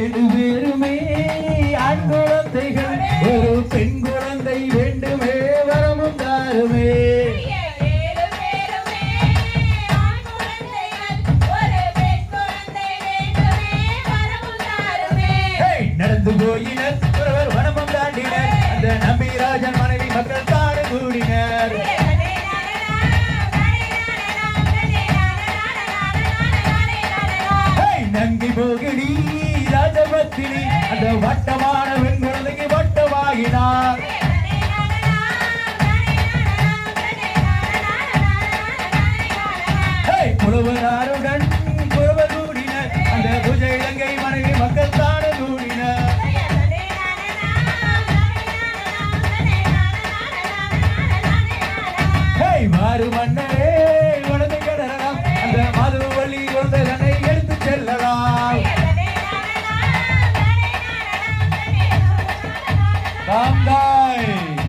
ஏழு பேருமே ஆண் குழந்தைகள் ஒரு பெண் குழந்தை வேண்டுமே வரமும் தாருமே. நடந்து போயினர் ஒருவர் வனமும் தாண்டினர். அந்த நம்பி ராஜன் மனைவி மக்கள் காடு கூடினர் நங்கி போகடி ராஜபத்தினி அந்த வட்டமான பெண் குழந்தைக்கு வட்டமாகினார் புலவராருடன் புலவ கூடினர். அந்த புஜ இலங்கை மனைவி மக்கள் தான கூடினர் மாறு மன்னரே வளர்ந்து கிடலாம் அந்த மாது